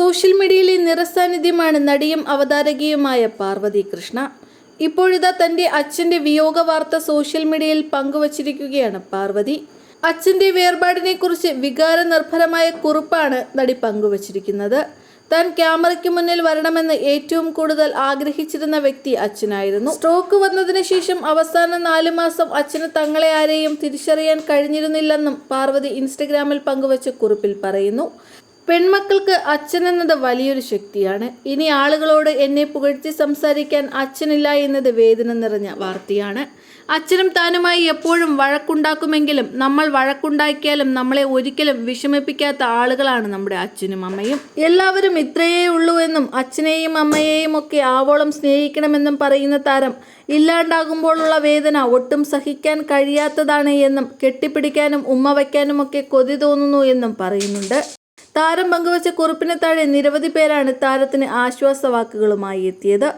Social മീഡിയയിലെ നിറസാന്നിധ്യമാണ് നടിയും അവതാരകയുമായ പാർവതി കൃഷ്ണ. ഇപ്പോഴിതാ തന്റെ അച്ഛന്റെ വിയോഗ വാർത്ത സോഷ്യൽ മീഡിയയിൽ പങ്കുവച്ചിരിക്കുകയാണ് പാർവതി. അച്ഛന്റെ വേർപാടിനെ കുറിച്ച് വികാരനിർഭരമായ കുറിപ്പാണ് നടി പങ്കുവച്ചിരിക്കുന്നത്. താൻ ക്യാമറയ്ക്ക് മുന്നിൽ വരണമെന്ന് ഏറ്റവും കൂടുതൽ ആഗ്രഹിച്ചിരുന്ന വ്യക്തി അച്ഛനായിരുന്നു. സ്ട്രോക്ക് വന്നതിന് ശേഷം അവസാന നാല് മാസം അച്ഛന് തങ്ങളെ ആരെയും തിരിച്ചറിയാൻ കഴിഞ്ഞിരുന്നില്ലെന്നും പാർവതി ഇൻസ്റ്റഗ്രാമിൽ പങ്കുവച്ച കുറിപ്പിൽ പറയുന്നു. പെൺമക്കൾക്ക് അച്ഛൻ എന്നത് വലിയൊരു ശക്തിയാണ്. ഇനി ആളുകളോട് എന്നെ പുകഴ്ത്തി സംസാരിക്കാൻ അച്ഛനില്ല എന്നത് വേദന നിറഞ്ഞ വാർത്തയാണ്. അച്ഛനും താനുമായി എപ്പോഴും വഴക്കുണ്ടാക്കുമെങ്കിലും നമ്മൾ വഴക്കുണ്ടാക്കിയാലും നമ്മളെ ഒരിക്കലും വിഷമിപ്പിക്കാത്ത ആളുകളാണ് നമ്മുടെ അച്ഛനും അമ്മയും. എല്ലാവരും ഇത്രയേ ഉള്ളൂ എന്നും അച്ഛനെയും അമ്മയെയും ഒക്കെ ആവോളം സ്നേഹിക്കണമെന്നും പറയുന്ന താരം ഇല്ലാണ്ടാകുമ്പോഴുള്ള വേദന ഒട്ടും സഹിക്കാൻ കഴിയാത്തതാണ് എന്നും കെട്ടിപ്പിടിക്കാനും ഉമ്മ വയ്ക്കാനുമൊക്കെ കൊതി തോന്നുന്നു എന്നും പറയുന്നുണ്ട്. താരം പങ്കുവച്ച കുറിപ്പിന് താഴെ നിരവധി പേരാണ് താരത്തിന് ആശ്വാസവാക്കുകളുമായി എത്തിയത്.